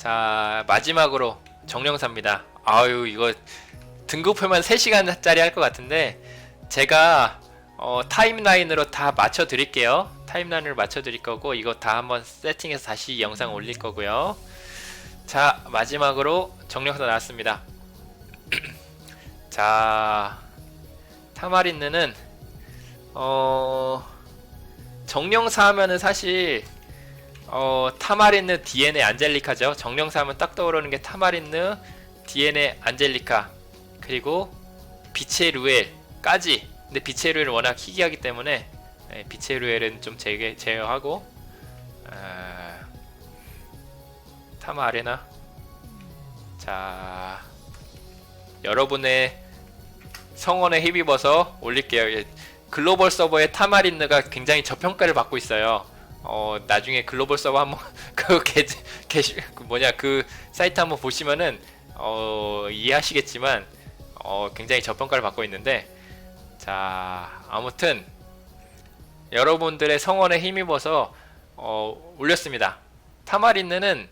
자 마지막으로 정령사입니다. 아유 이거 등급표만 3시간짜리 할 것 같은데 제가 어, 타임라인으로 다 맞춰 드릴게요. 타임라인을 맞춰 드릴 거고 이거 다 한번 세팅해서 다시 영상 올릴 거고요. 자 마지막으로 정령사 나왔습니다. 자 타마린느는 어 정령사 하면은 사실 어 타마린느 DNA 안젤리카죠. 정령사 하면 딱 떠오르는 게 타마린느 DNA 안젤리카 그리고 빛의 루엘까지. 근데 빛의 루엘은 워낙 희귀하기 때문에 네, 빛의 루엘은 좀 제게 제어하고 아, 타마 아레나? 자 여러분의 성원에 힘입어서 올릴게요. 예, 글로벌 서버의 타마린느가 굉장히 저평가를 받고 있어요 어 나중에 글로벌 서버 한번 그 게, 게시 그 뭐냐 그 사이트 한번 보시면은 어 이해하시겠지만 어 굉장히 저평가를 받고 있는데 자 아무튼 여러분들의 성원에 힘입어서 어 올렸습니다. 타마린느는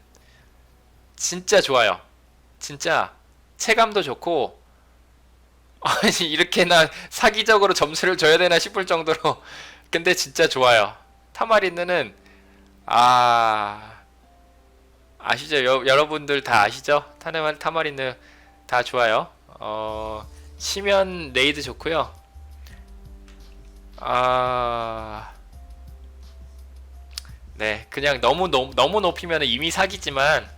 진짜 좋아요. 진짜 체감도 좋고 아니 이렇게나 사기적으로 점수를 줘야 되나 싶을 정도로 근데 진짜 좋아요 타마린느는 아 아시죠? 여, 여러분들 다 아시죠? 타마, 타마린느 다 좋아요. 어, 시면 레이드 좋고요. 아, 네, 그냥 너무 너무, 너무 높이면 이미 사기지만,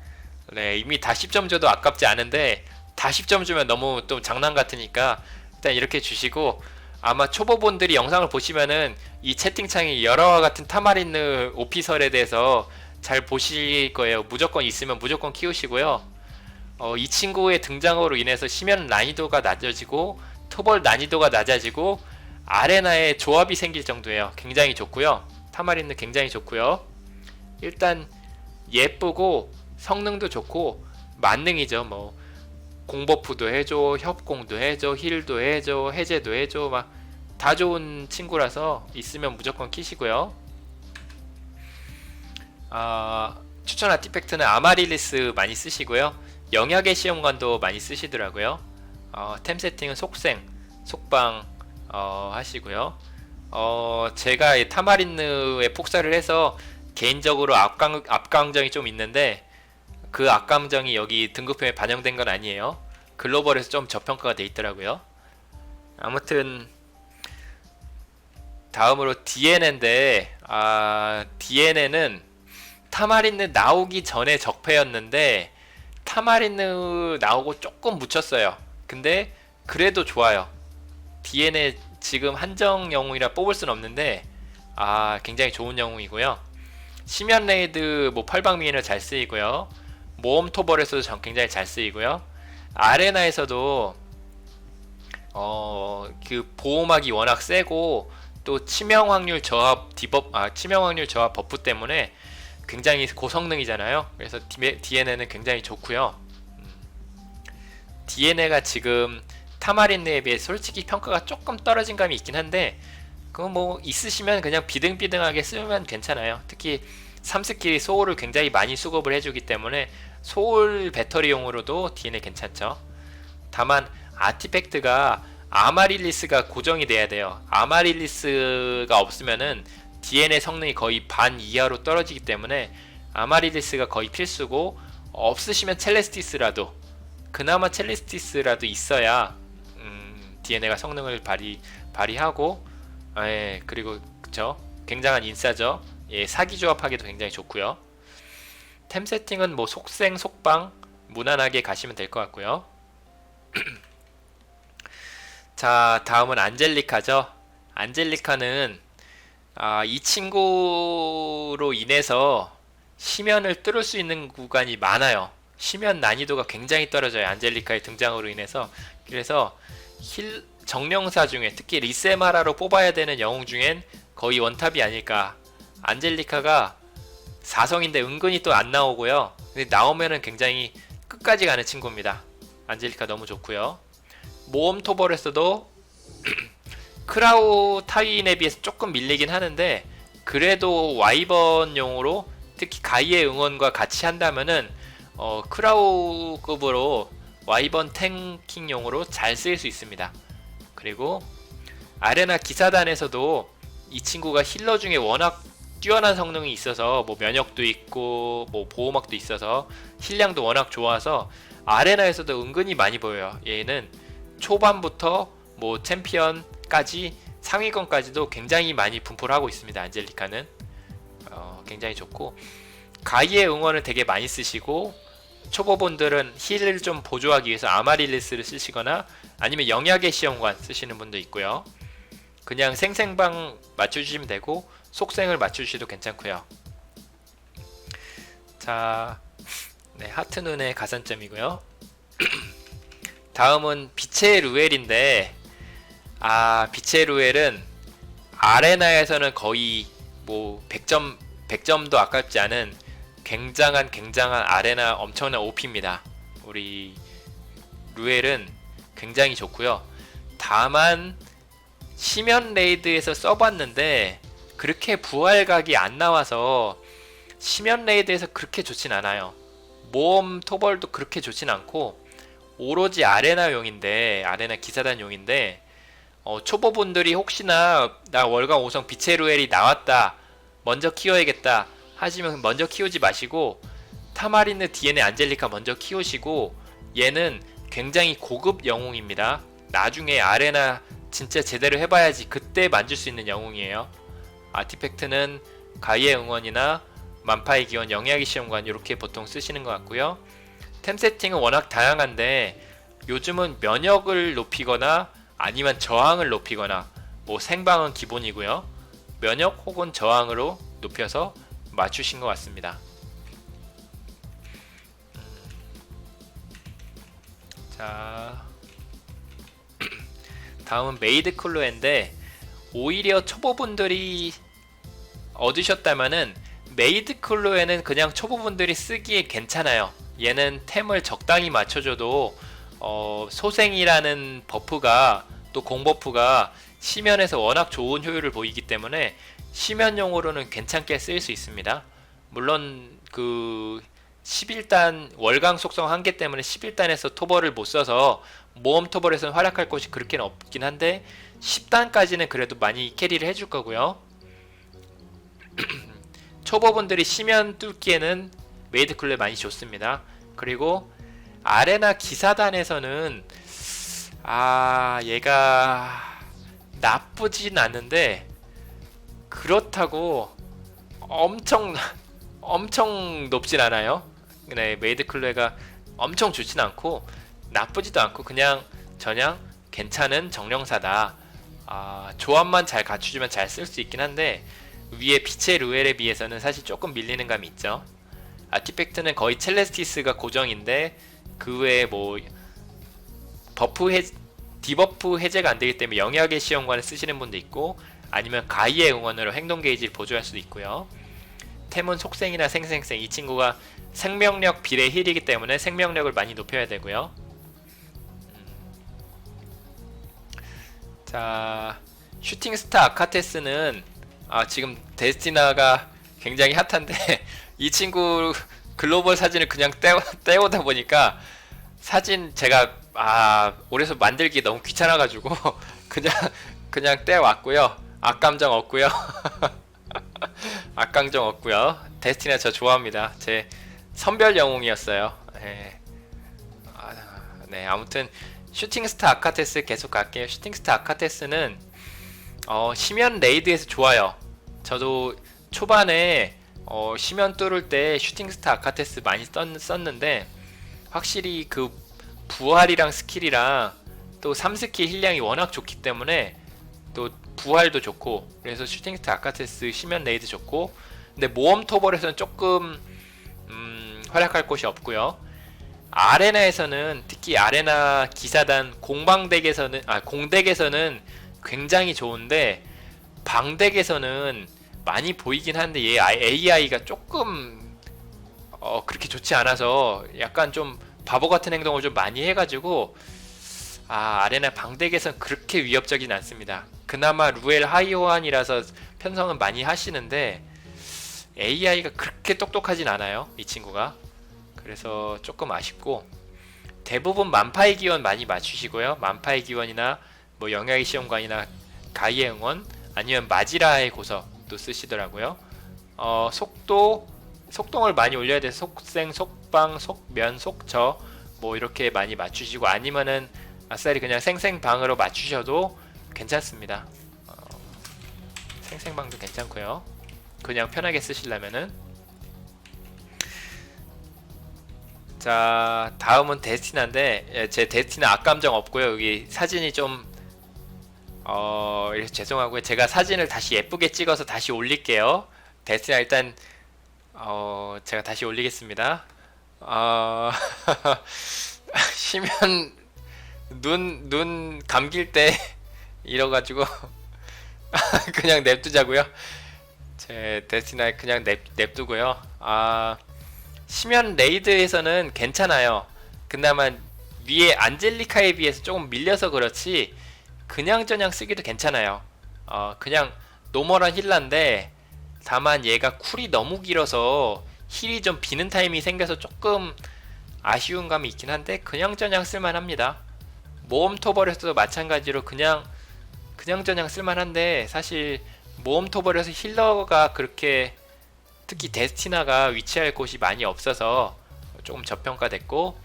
네, 이미 다 10점 줘도 아깝지 않은데 다 10점 주면 너무 또 장난 같으니까 일단 이렇게 주시고 아마 초보분들이 영상을 보시면은 이 채팅창에 여러와 같은 타마린느 오피설에 대해서 잘 보실 거예요. 무조건 있으면 무조건 키우시고요. 어, 이 친구의 등장으로 인해서 심연 난이도가 낮아지고 토벌 난이도가 낮아지고 아레나에 조합이 생길 정도예요. 굉장히 좋고요. 타마린은 굉장히 좋고요. 일단 예쁘고 성능도 좋고 만능이죠. 뭐 공버프도 해줘, 협공도 해줘, 힐도 해줘, 해제도 해줘, 막 다 좋은 친구라서 있으면 무조건 키시고요. 아, 추천 아티팩트는 아마릴리스 많이 쓰시고요. 영약의 시험관도 많이 쓰시더라고요. 어, 템 세팅은 속생, 속방 어, 하시고요. 어, 제가 이 타마린느에 폭사를 해서 개인적으로 압강, 압감정이 좀 있는데 그 압감정이 여기 등급표에 반영된 건 아니에요. 글로벌에서 좀 저평가가 돼 있더라고요. 아무튼 다음으로 DNA인데 아, DNA는 타마린느 나오기 전에 적폐였는데 타마린느 나오고 조금 묻혔어요. 근데 그래도 좋아요. DNA 지금 한정 영웅이라 뽑을 순 없는데 아 굉장히 좋은 영웅이고요. 심연 레이드 뭐 팔방미인을 잘 쓰이고요. 모험 토벌에서도 전 굉장히 잘 쓰이고요. 아레나에서도 어 그 보호막이 워낙 세고 또 치명 확률 저하 디버 아 치명 확률 저하 버프 때문에 굉장히 고성능이잖아요. 그래서 DNA는 굉장히 좋고요. DNA가 지금 타마린네에 비해 솔직히 평가가 조금 떨어진 감이 있긴 한데 그거 뭐 있으시면 그냥 비등비등하게 쓰면 괜찮아요. 특히 3스킬이 소울을 굉장히 많이 수급을 해주기 때문에 소울 배터리용으로도 DNA 괜찮죠. 다만 아티팩트가 아마릴리스가 고정이 돼야 돼요. 아마릴리스가 없으면은 DNA 성능이 거의 반 이하로 떨어지기 때문에 아마릴리스가 거의 필수고 없으시면 첼레스티스라도 그나마 첼레스티스라도 있어야 음, DNA가 성능을 발휘 발휘하고 예, 그리고 그쵸 굉장한 인싸죠. 예, 사기 조합하기도 굉장히 좋고요. 템 세팅은 뭐 속생 속방 무난하게 가시면 될 것 같고요. 자 다음은 안젤리카죠. 안젤리카는 아, 이 친구로 인해서 심연을 뚫을 수 있는 구간이 많아요. 심연 난이도가 굉장히 떨어져요. 안젤리카의 등장으로 인해서. 그래서 힐 정령사 중에 특히 리세마라로 뽑아야 되는 영웅 중엔 거의 원탑이 아닐까. 안젤리카가 4성인데 은근히 또 안 나오고요. 근데 나오면은 굉장히 끝까지 가는 친구입니다. 안젤리카 너무 좋고요. 모험 토벌에서도 크라우 타인에 비해서 조금 밀리긴 하는데 그래도 와이번용으로 특히 가이의 응원과 같이 한다면은 어, 크라우급으로 와이번 탱킹용으로 잘 쓰일 수 있습니다. 그리고 아레나 기사단에서도 이 친구가 힐러 중에 워낙 뛰어난 성능이 있어서 뭐 면역도 있고 뭐 보호막도 있어서 힐량도 워낙 좋아서 아레나에서도 은근히 많이 보여요. 얘는 초반부터 뭐 챔피언까지 상위권까지도 굉장히 많이 분포를 하고 있습니다. 안젤리카는 어, 굉장히 좋고 가이의 응원을 되게 많이 쓰시고 초보분들은 힐을 좀 보조하기 위해서 아마릴리스를 쓰시거나 아니면 영약의 시험관 쓰시는 분도 있고요. 그냥 생생방 맞춰주시면 되고 속생을 맞추셔도 괜찮고요. 자, 네, 하트 눈의 가산점이고요. 다음은 빛의 루엘인데 아 빛의 루엘은 아레나에서는 거의 뭐 100점 100점도 아깝지 않은 굉장한 굉장한 아레나 엄청난 OP입니다. 우리 루엘은 굉장히 좋고요. 다만 시면 레이드에서 써봤는데 그렇게 부활각이 안 나와서 시면 레이드에서 그렇게 좋진 않아요. 모험 토벌도 그렇게 좋진 않고 오로지 아레나용인데 아레나 기사단용인데 어, 초보분들이 혹시나 나 월강 5성 빛의 루엘이 나왔다 먼저 키워야겠다 하시면 먼저 키우지 마시고 타마리느 DNA 안젤리카 먼저 키우시고 얘는 굉장히 고급 영웅입니다. 나중에 아레나 진짜 제대로 해봐야지 그때 만질 수 있는 영웅이에요. 아티팩트는 가이의 응원이나 만파의 기원, 영약의 시험관 이렇게 보통 쓰시는 것 같고요. 템 세팅은 워낙 다양한데 요즘은 면역을 높이거나 아니면 저항을 높이거나 뭐 생방은 기본이고요. 면역 혹은 저항으로 높여서 맞추신 것 같습니다. 음. 자, 다음은 메이드 쿨로인데 오히려 초보분들이 얻으셨다면은 메이드 쿨로에는 그냥 초보분들이 쓰기에 괜찮아요. 얘는 템을 적당히 맞춰줘도 어, 소생이라는 버프가 또 공버프가 시면에서 워낙 좋은 효율을 보이기 때문에 시면용으로는 괜찮게 쓰일 수 있습니다. 물론 그 11단 월강 속성 한계 때문에 11단에서 토벌을 못 써서 모험 토벌에서는 활약할 곳이 그렇게는 없긴 한데 10단까지는 그래도 많이 캐리를 해줄 거고요. 초보분들이 시면 뚫기에는 메이드 쿨레 많이 좋습니다. 그리고 아레나 기사단에서는 아 얘가 나쁘진 않은데 그렇다고 엄청 엄청 높진 않아요. 네, 메이드 클레가 엄청 좋진 않고 나쁘지도 않고 그냥 저냥 괜찮은 정령사다. 아, 조합만 잘 갖추주면 잘 쓸 수 있긴 한데 위에 빛의 루엘에 비해서는 사실 조금 밀리는 감이 있죠. 아티팩트는 거의 첼레스티스가 고정인데 그 외에 뭐 버프 해 디버프 해제가 안 되기 때문에 영약의 시험관을 쓰시는 분도 있고 아니면 가이의 응원으로 행동 게이지를 보조할 수도 있고요. 템은 속생이나 생생생 이 친구가 생명력 비례 힐이기 때문에 생명력을 많이 높여야 되고요. 음. 자 슈팅 스타 아카테스는 아 지금 데스티나가 굉장히 핫한데 이 친구 글로벌 사진을 그냥 떼어, 떼오다 보니까 사진 제가 아 올해서 만들기 너무 귀찮아가지고 그냥 그냥 떼왔고요. 악감정 없고요. 악감정 없고요. 데스티나 저 좋아합니다. 제 선별 영웅이었어요. 네. 아, 네 아무튼 슈팅스타 아카테스 계속 갈게요. 슈팅스타 아카테스는 어, 시면 레이드에서 좋아요. 저도 초반에 어, 시면 뚫을 때 슈팅스타 아카테스 많이 썼, 썼는데 확실히 그 부활이랑 스킬이랑 또 3스킬 힐량이 워낙 좋기 때문에 또 부활도 좋고 그래서 슈팅스타 아카테스 시면 레이드 좋고 근데 모험 토벌에서는 조금 음, 활약할 곳이 없고요. 아레나에서는 특히 아레나 기사단 공방덱에서는 아 공덱에서는 굉장히 좋은데 방덱에서는 많이 보이긴 한데 얘 AI가 조금 어 그렇게 좋지 않아서 약간 좀 바보 같은 행동을 좀 많이 해가지고 아 아레나 방덱에선 그렇게 위협적이진 않습니다. 그나마 루엘 하이오한이라서 편성은 많이 하시는데 AI가 그렇게 똑똑하진 않아요 이 친구가. 그래서 조금 아쉽고 대부분 만파의 기원 많이 맞추시고요. 만파의 기원이나 뭐 영야의 시험관이나 가이의 응원 아니면 마지라의 고석도 쓰시더라고요. 어, 속도 속동을 많이 올려야 돼서 속생, 속방, 속면, 속저 뭐 이렇게 많이 맞추시고 아니면은 아싸리 그냥 생생방으로 맞추셔도 괜찮습니다. 어, 생생방도 괜찮고요. 그냥 편하게 쓰시려면은 자 다음은 데스티나인데 예, 제 데스티나 악감정 없고요. 여기 사진이 좀 어, 이래서 죄송하고요. 제가 사진을 다시 예쁘게 찍어서 다시 올릴게요. 데스티나 일단 어, 제가 다시 올리겠습니다. 어, 쉬면 눈, 눈 감길 때 이러가지고 그냥 냅두자고요. 제 데스티나 그냥 냅, 냅두고요. 아, 심연 레이드에서는 괜찮아요. 그나마 위에 안젤리카에 비해서 조금 밀려서 그렇지 그냥저냥 쓰기도 괜찮아요. 어, 그냥 노멀한 힐러인데 다만 얘가 쿨이 너무 길어서 힐이 좀 비는 타임이 생겨서 조금 아쉬운 감이 있긴 한데 그냥저냥 쓸만합니다. 모험 토벌에서도 마찬가지로 그냥 그냥저냥 쓸만한데 사실 모험 토벌에서 힐러가 그렇게 특히 데스티나가 위치할 곳이 많이 없어서 조금 저평가됐고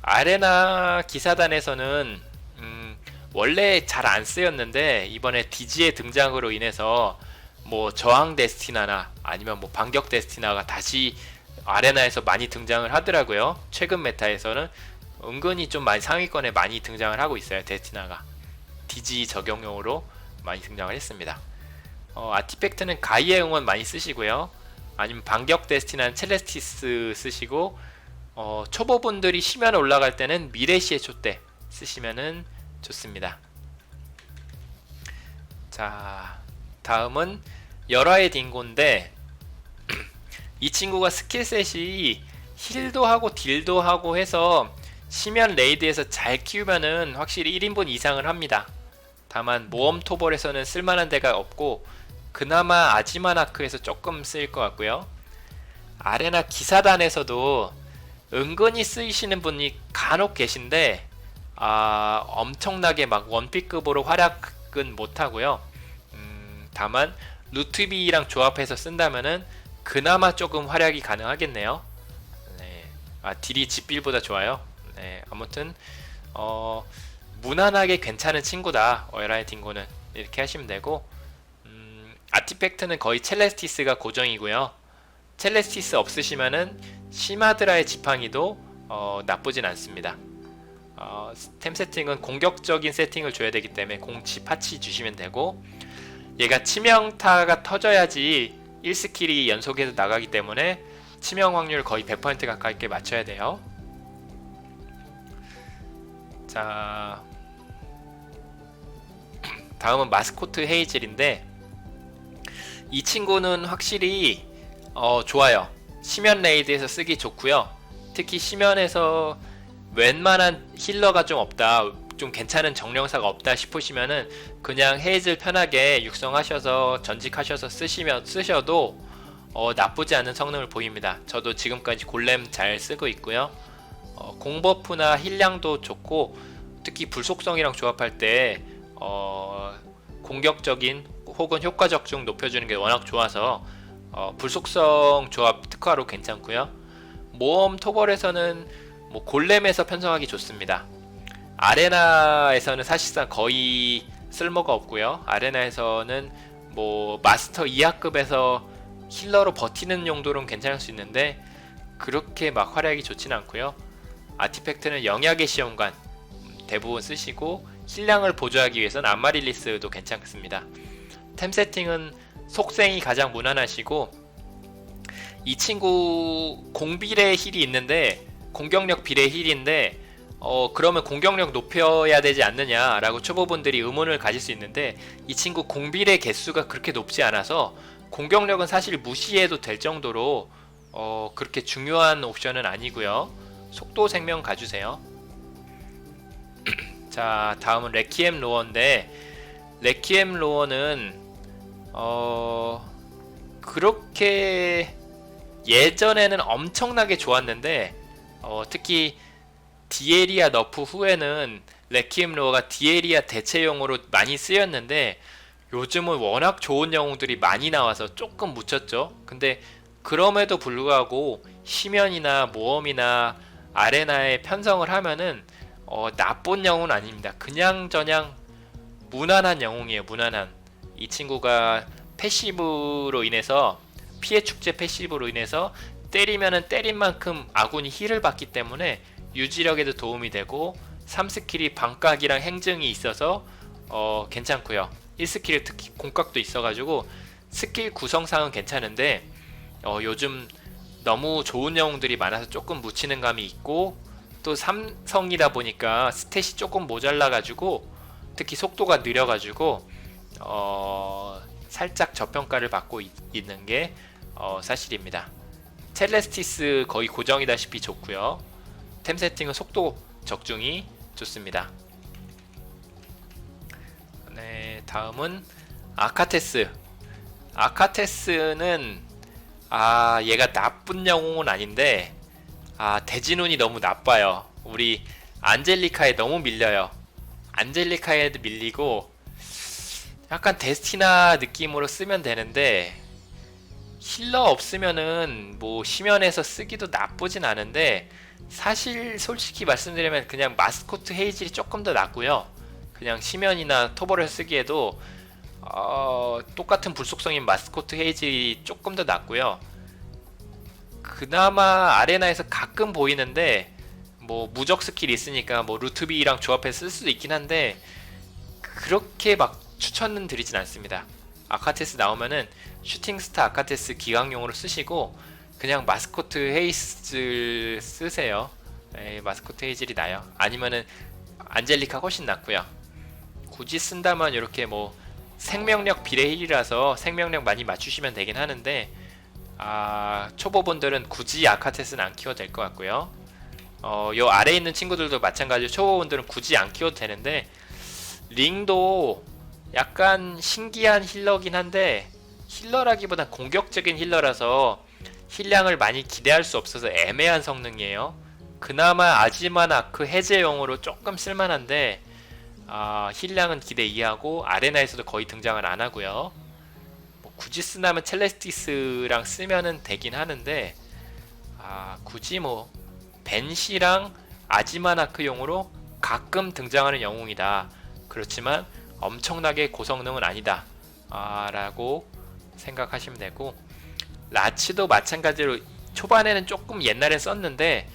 아레나 기사단에서는 음, 원래 잘 안 쓰였는데 이번에 디지의 등장으로 인해서 뭐 저항 데스티나나 아니면 뭐 반격 데스티나가 다시 아레나에서 많이 등장을 하더라고요. 최근 메타에서는 은근히 좀 많이 상위권에 많이 등장을 하고 있어요. 데스티나가 디지 적용용으로 많이 등장을 했습니다. 어, 아티팩트는 가이의 응원 많이 쓰시고요. 아니면 반격 데스티나는 첼레스티스 쓰시고 어, 초보분들이 심연 올라갈 때는 미래시의 촛대 쓰시면은 좋습니다. 자, 다음은 열화의 딩고인데 이 친구가 스킬셋이 힐도 하고 딜도 하고 해서 심연 레이드에서 잘 키우면은 확실히 1인분 이상을 합니다. 다만 모험 토벌에서는 쓸만한 데가 없고 그나마 아지마나크에서 조금 쓰일 것 같고요. 아레나 기사단에서도 은근히 쓰이시는 분이 간혹 계신데 아, 엄청나게 막 원픽급으로 활약은 못하고요. 음, 다만 루트비랑 조합해서 쓴다면은 그나마 조금 활약이 가능하겠네요. 네. 아, 딜이 집빌보다 좋아요. 네, 아무튼 어, 무난하게 괜찮은 친구다. 어라의 딩고는 이렇게 하시면 되고 음, 아티팩트는 거의 첼레스티스가 고정이고요. 첼레스티스 없으시면은 시마드라의 지팡이도 어, 나쁘진 않습니다. 어, 템 세팅은 공격적인 세팅을 줘야 되기 때문에 공치 파치 주시면 되고 얘가 치명타가 터져야지 1스킬이 연속해서 나가기 때문에 치명 확률 거의 100% 가깝게 맞춰야 돼요. 자, 다음은 마스코트 헤이즐인데 이 친구는 확실히 어, 좋아요. 시면 레이드에서 쓰기 좋고요. 특히 시면에서 웬만한 힐러가 좀 없다, 좀 괜찮은 정령사가 없다 싶으시면은 그냥 헤이즐 편하게 육성하셔서 전직하셔서 쓰시면 쓰셔도 어, 나쁘지 않은 성능을 보입니다. 저도 지금까지 골렘 잘 쓰고 있고요. 어, 공버프나 힐량도 좋고 특히 불속성이랑 조합할 때 어, 공격적인 혹은 효과 적중 높여주는 게 워낙 좋아서 어, 불속성 조합 특화로 괜찮고요. 모험 토벌에서는 뭐 골렘에서 편성하기 좋습니다. 아레나에서는 사실상 거의 쓸모가 없고요. 아레나에서는 뭐 마스터 2하급에서 힐러로 버티는 용도로는 괜찮을 수 있는데 그렇게 막 활약이 좋지는 않고요. 아티팩트는 영약의 시험관 대부분 쓰시고 힐량을 보조하기 위해서는 안마릴리스도 괜찮습니다. 템 세팅은 속생이 가장 무난하시고 이 친구 공비례 힐이 있는데 공격력 비례 힐인데 어 그러면 공격력 높여야 되지 않느냐라고 초보분들이 의문을 가질 수 있는데 이 친구 공비례 개수가 그렇게 높지 않아서 공격력은 사실 무시해도 될 정도로 어 그렇게 중요한 옵션은 아니고요. 속도 생명 가주세요. 자 다음은 레키엠 로어인데 레키엠 로어는 어 그렇게 예전에는 엄청나게 좋았는데 어, 특히 디에리아 너프 후에는 레키엠 로어가 디에리아 대체용으로 많이 쓰였는데 요즘은 워낙 좋은 영웅들이 많이 나와서 조금 묻혔죠. 근데 그럼에도 불구하고 시면이나 모험이나 아레나에 편성을 하면은 어, 나쁜 영웅은 아닙니다. 그냥 저냥 무난한 영웅이에요. 무난한. 이 친구가 패시브로 인해서 피해 축제 패시브로 인해서 때리면은 때린 만큼 아군이 힐을 받기 때문에 유지력에도 도움이 되고 3스킬이 반각이랑 행증이 있어서 어, 괜찮고요. 1스킬이 특히 공각도 있어가지고 스킬 구성상은 괜찮은데 어, 요즘 너무 좋은 영웅들이 많아서 조금 묻히는 감이 있고 또 삼성이다 보니까 스탯이 조금 모자라가지고 특히 속도가 느려가지고 어, 살짝 저평가를 받고 있, 는게 어, 사실입니다. 첼레스티스 거의 고정이다시피 좋고요. 템 세팅은 속도 적중이 좋습니다. 네, 다음은 아카테스. 아카테스는 아 얘가 나쁜 영웅은 아닌데 아 대진운이 너무 나빠요. 우리 안젤리카에 너무 밀려요. 안젤리카에도 밀리고 약간 데스티나 느낌으로 쓰면 되는데 힐러 없으면은 뭐 시면에서 쓰기도 나쁘진 않은데 사실 솔직히 말씀드리면 그냥 마스코트 헤이즐이 조금 더 낫고요. 그냥 시면이나 토벌을 쓰기에도 어, 똑같은 불속성인 마스코트 헤이즐이 조금 더 낫고요. 그나마 아레나에서 가끔 보이는데 뭐 무적 스킬이 있으니까 뭐 루트비랑 조합해서 쓸 수도 있긴 한데 그렇게 막 추천은 드리진 않습니다. 아카테스 나오면은 슈팅스타 아카테스 기강용으로 쓰시고 그냥 마스코트 헤이즐 쓰세요. 에 마스코트 헤이즐이 나요. 아니면은 안젤리카 훨씬 낫고요. 굳이 쓴다면 이렇게 뭐 생명력 비례 힐이라서 생명력 많이 맞추시면 되긴 하는데 아 초보분들은 굳이 아카테스는 안 키워도 될 것 같고요. 어, 요 아래에 있는 친구들도 마찬가지로 초보분들은 굳이 안 키워도 되는데 링도 약간 신기한 힐러긴 한데 힐러라기보단 공격적인 힐러라서 힐량을 많이 기대할 수 없어서 애매한 성능이에요. 그나마 아지만 아크 해제용으로 조금 쓸만한데 아, 힐량은 기대 이하고 아레나에서도 거의 등장을 안 하고요. 뭐 굳이 쓰나면 첼레스티스랑 쓰면은 되긴 하는데 아, 굳이 뭐 벤시랑 아지마나크용으로 가끔 등장하는 영웅이다. 그렇지만 엄청나게 고성능은 아니다. 아, 라고 생각하시면 되고 라치도 마찬가지로 초반에는 조금 옛날에 썼는데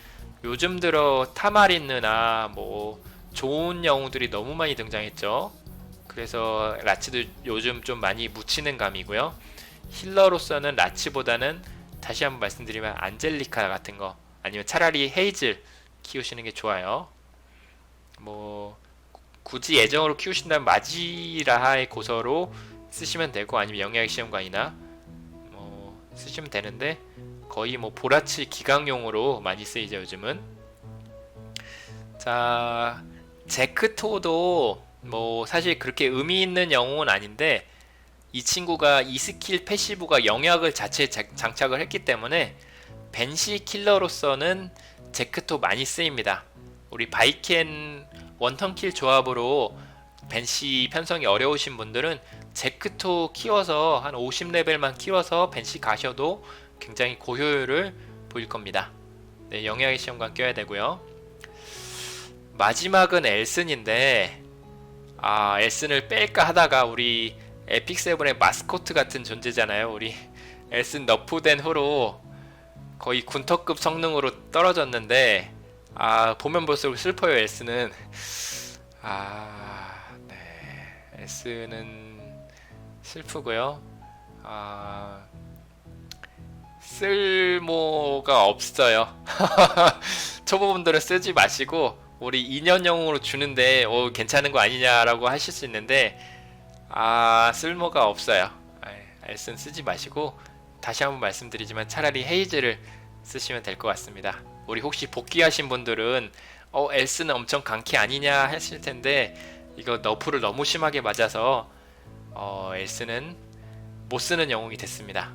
요즘 들어 타마린느나 뭐 좋은 영웅들이 너무 많이 등장했죠. 그래서 라치도 요즘 좀 많이 묻히는 감이고요. 힐러로서는 라치보다는 다시 한번 말씀드리면 안젤리카 같은 거 아니면 차라리 헤이즐 키우시는 게 좋아요. 뭐 굳이 애정으로 키우신다면 마지라하의 고서로 쓰시면 되고 아니면 영양의 시험관이나 뭐 쓰시면 되는데 거의 뭐 보라치 기강용으로 많이 쓰이죠 요즘은. 자 제크토도 뭐 사실 그렇게 의미 있는 영웅은 아닌데 이 친구가 이 스킬 패시브가 영약을 자체에 장착을 했기 때문에 벤시 킬러로서는 제크토 많이 쓰입니다. 우리 바이켄 원턴킬 조합으로 벤시 편성이 어려우신 분들은 제크토 키워서 한 50레벨만 키워서 벤시 가셔도 굉장히 고효율을 보일 겁니다. 네, 영역의 시험관 껴야 되고요. 마지막은 엘슨인데 아 엘슨을 뺄까 하다가 우리 에픽 세븐의 마스코트 같은 존재잖아요. 우리 엘슨 너프된 후로 거의 군터급 성능으로 떨어졌는데 아 보면 볼수록 슬퍼요 엘스는. 아네. 엘스는 슬프고요. 아 쓸모가 없어요. 초보분들은 쓰지 마시고 우리 2년 영웅으로 주는데 오 괜찮은 거 아니냐라고 하실 수 있는데 아 쓸모가 없어요. 엘슨 쓰지 마시고 다시 한번 말씀드리지만 차라리 헤이즈를 쓰시면 될 것 같습니다. 우리 혹시 복귀하신 분들은 어 엘스는 엄청 강키 아니냐 하실 텐데 이거 너프를 너무 심하게 맞아서 어 엘스는 못 쓰는 영웅이 됐습니다.